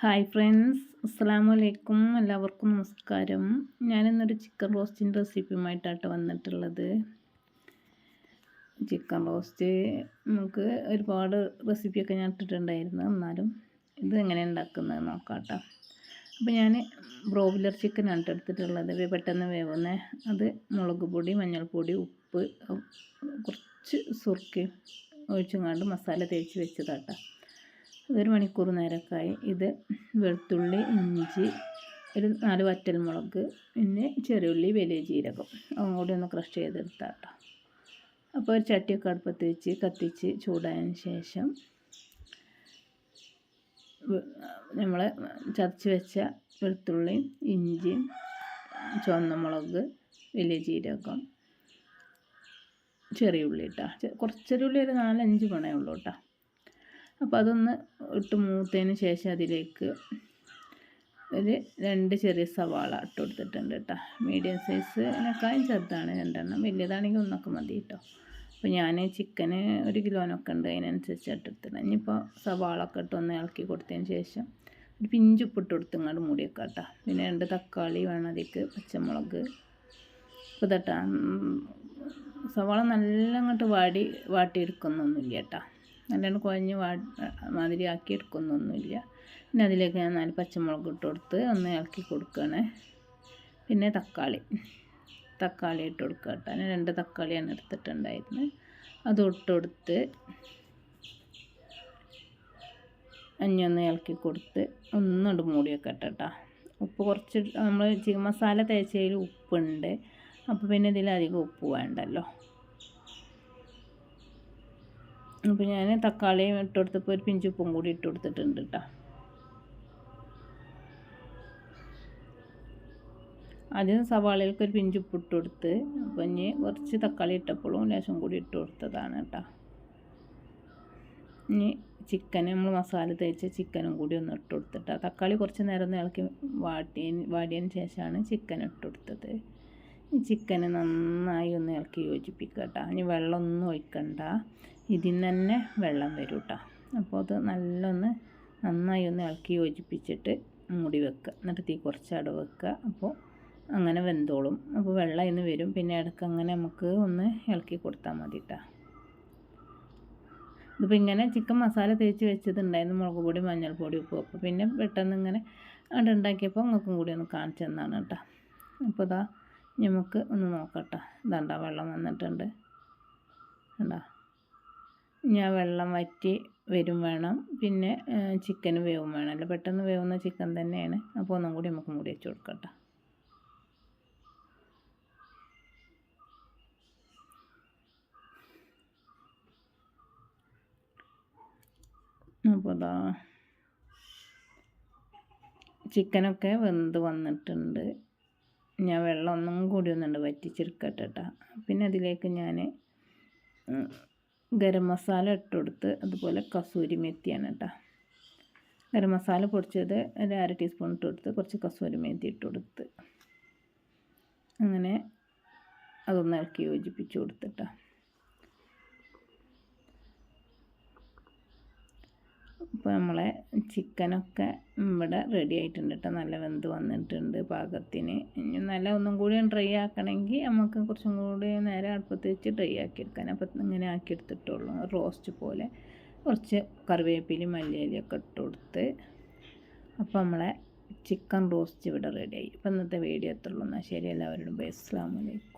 Hi friends അസ്സാം അലൈക്കും എല്ലാവർക്കും നമസ്കാരം. ഞാനിന്നൊരു ചിക്കൻ റോസ്റ്റിന്റെ റെസിപ്പിയുമായിട്ടാണ് വന്നിട്ടുള്ളത്. ചിക്കൻ റോസ്റ്റ് നമുക്ക് ഒരുപാട് റെസിപ്പിയൊക്കെ ഞാൻ ഇട്ടിട്ടുണ്ടായിരുന്നു. എന്നാലും ഇത് എങ്ങനെ ഉണ്ടാക്കുന്നത് നോക്കാം കേട്ടോ അപ്പോൾ ഞാൻ ബ്രോയിലർ ചിക്കനാണ് എടുത്തിട്ടുള്ളത്. പെട്ടെന്ന് വേവുന്ന. അത് മുളക് പൊടി മഞ്ഞൾപ്പൊടി ഉപ്പ് കുറച്ച് സുർക്കയും ഒഴിച്ചും കണ്ട് മസാല തേച്ച് വെച്ചതാട്ടോ. ഒരു മണിക്കൂർ നേരമൊക്കെയായി ഇത് വെളുത്തുള്ളി ഇഞ്ചി ഒരു നാല് വറ്റൽമുളക് പിന്നെ ചെറിയുള്ളി വലിയ ജീരകം. അതും കൂടി ഒന്ന് ക്രഷ് ചെയ്തെടുത്താട്ടോ. അപ്പോൾ ഒരു ചട്ടിയൊക്കെ അടുപ്പത്ത് വെച്ച് കത്തിച്ച് ചൂടായതിന് ശേഷം നമ്മൾ ചതച്ച് വെച്ച വെളുത്തുള്ളി ഇഞ്ചി ചുവന്ന മുളക് വലിയ ജീരകം ചെറിയ ഉള്ളി കേട്ടോ കുറച്ച് ചെറിയ ഉള്ളി ഒരു നാലഞ്ച് മണേ ഉള്ളൂ കേട്ടോ. അപ്പോൾ അതൊന്ന് ഇട്ട് മൂത്തതിന് ശേഷം അതിലേക്ക് ഒരു രണ്ട് ചെറിയ സവാള ഇട്ട് കൊടുത്തിട്ടുണ്ട് കേട്ടോ. മീഡിയം സൈസിനേക്കാളും ചെറുതാണ് രണ്ടെണ്ണം. വലിയതാണെങ്കിൽ ഒന്നൊക്കെ മതി കേട്ടോ. അപ്പോൾ ഞാൻ ചിക്കന് ഒരു കിലോനൊക്കെ ഉണ്ട് അതിനനുസരിച്ച് ഇട്ടിട്ടുണ്ട് ഇനിയിപ്പോൾ സവാള ഒക്കെ ഇട്ട് ഒന്ന് ഇളക്കി കൊടുത്തതിന് ശേഷം ഒരു പിഞ്ച് ഉപ്പിട്ട് കൊടുത്ത് ഇങ്ങോട്ട് മൂടി വെക്കാം കേട്ടോ. പിന്നെ രണ്ട് തക്കാളി വേണം അതിലേക്ക് പച്ചമുളക് ഇപ്പോൾ തട്ടാ സവാള നല്ല അങ്ങോട്ട് വാടി വാട്ടിയെടുക്കുന്നൊന്നുമില്ല കേട്ടോ. നല്ലോണം കുഴഞ്ഞ് വാ മാതിരി ആക്കി എടുക്കുന്നൊന്നുമില്ല പിന്നെ അതിലേക്ക് ഞാൻ നാല് പച്ചമുളക് ഇട്ട് കൊടുത്ത് ഒന്ന് ഇളക്കി കൊടുക്കുകയാണ്. പിന്നെ തക്കാളി തക്കാളി ഇട്ട് കൊടുക്കുക കേട്ടോ. ഞാൻ രണ്ട് തക്കാളിയാണ് എടുത്തിട്ടുണ്ടായിരുന്നത്. അത് ഇട്ട് കൊടുത്ത് അഞ്ഞൊന്ന് ഇളക്കി കൊടുത്ത് ഒന്നുകൊണ്ട് മൂടി വെക്കട്ടെ കേട്ടോ ഉപ്പ് കുറച്ച് നമ്മൾ ചിക്കൻ മസാല തേച്ചതിൽ ഉപ്പുണ്ട്. അപ്പോൾ പിന്നെ ഇതിലധികം ഉപ്പ് വേണ്ടല്ലോ. അപ്പോൾ ഞാൻ തക്കാളിയും ഇട്ട് കൊടുത്തപ്പോൾ ഒരു പിഞ്ചുപ്പും കൂടി ഇട്ട് കൊടുത്തിട്ടുണ്ട് കേട്ടോ ആദ്യം സവാളയിലേക്ക് ഒരു പിഞ്ചുപ്പ് ഇട്ട് കൊടുത്ത് അപ്പോൾ ഇനി കുറച്ച് തക്കാളി ഇട്ടപ്പോഴും ലേശം കൂടി ഇട്ട് കൊടുത്തതാണ് കേട്ടോ ഇനി ചിക്കൻ നമ്മൾ മസാല തേച്ച ചിക്കനും കൂടി ഒന്ന് ഇട്ട് കൊടുത്തിട്ട് തക്കാളി കുറച്ച് നേരം ഇളക്കി വാട്ടി വാടിയതിന് ശേഷമാണ് ചിക്കൻ ഇട്ട് കൊടുത്തത് ചിക്കന് നന്നായി ഒന്ന് ഇളക്കി യോജിപ്പിക്കുക ഇനി വെള്ളമൊന്നും ഒഴിക്കണ്ട. ഇതിൽ നിന്ന് തന്നെ വെള്ളം വരും കേട്ടോ അപ്പോൾ അത് നല്ലൊന്ന് നന്നായി ഒന്ന് ഇളക്കി യോജിപ്പിച്ചിട്ട് മൂടി വെക്കുക. എന്നിട്ട് തീ കുറച്ച് അട വെക്കുക. അപ്പോൾ അങ്ങനെ വെന്തോളും. അപ്പോൾ വെള്ളം ഇന്ന് വരും. പിന്നെ ഇടയ്ക്ക് അങ്ങനെ നമുക്ക് ഒന്ന് ഇളക്കി കൊടുത്താൽ മതി കേട്ടോ ഇതിപ്പോൾ ഇങ്ങനെ ചിക്കൻ മസാല തേച്ച് വെച്ചതുണ്ടായിരുന്നു. മുളക് പൊടി മഞ്ഞൾപ്പൊടി ഉപ്പ്. അപ്പോൾ പിന്നെ പെട്ടെന്ന് ഇങ്ങനെ അവിടെ ഉണ്ടാക്കിയപ്പോൾ നിങ്ങൾക്കും കൂടി ഒന്ന് കാണിച്ചു തന്നാണ് കേട്ടോ. അപ്പോൾ ഇതാ നമുക്ക് ഒന്ന് നോക്കട്ടെ. ഇതാണ്ടാ വെള്ളം വന്നിട്ടുണ്ട്. കണ്ടോ? ഞാൻ വെള്ളം വറ്റി വരും വേണം. പിന്നെ ചിക്കൻ വേവും വേണമല്ലോ പെട്ടെന്ന് വേവുന്ന ചിക്കൻ തന്നെയാണ്. അപ്പോൾ ഒന്നും കൂടി നമുക്ക് മൂടി വെച്ച് കൊടുക്കട്ടെ അപ്പോൾ അതാ ചിക്കനൊക്കെ വെന്ത് വന്നിട്ടുണ്ട്. ഞാൻ വെള്ളം ഒന്നും കൂടി ഒന്നുണ്ട് വറ്റിച്ചെടുക്കട്ടെ കേട്ടോ പിന്നെ അതിലേക്ക് ഞാൻ ഗരം മസാല ഇട്ട് കൊടുത്ത് അതുപോലെ കസൂരി മെത്തിയാണ് കേട്ടോ ഗരം മസാല പൊടിച്ചത് ഒരു അര ടീസ്പൂൺ ഇട്ട് കൊടുത്ത് കുറച്ച് കസൂരി മെത്തി ഇട്ട് കൊടുത്ത്. അങ്ങനെ അതൊന്ന് ഇളക്കി യോജിപ്പിച്ച് കൊടുത്തിട്ടാ ഇപ്പോൾ നമ്മളെ ചിക്കനൊക്കെ ഇവിടെ റെഡി ആയിട്ടുണ്ട് കേട്ടോ നല്ല വെന്ത് വന്നിട്ടുണ്ട് പാകത്തിന്. നല്ല ഒന്നും കൂടി ഡ്രൈ ആക്കണമെങ്കിൽ നമുക്ക് കുറച്ചും കൂടി നേരെ അടുപ്പത്ത് വെച്ച് ഡ്രൈ ആക്കിയെടുക്കാൻ അപ്പം ഇങ്ങനെ ആക്കിയെടുത്തിട്ടുള്ളൂ. റോസ്റ്റ് പോലെ കുറച്ച് കറിവേപ്പിലയും മല്ലിയിലൊക്കെ ഇട്ട് കൊടുത്ത് അപ്പോൾ നമ്മളെ ചിക്കൻ റോസ്റ്റ് ഇവിടെ റെഡിയായി അപ്പോൾ ഇന്നത്തെ വീഡിയോ എത്തുള്ളൂ എന്നാൽ ശരി. എല്ലാവരോടും ബൈ അസ്സാം വലൈക്കും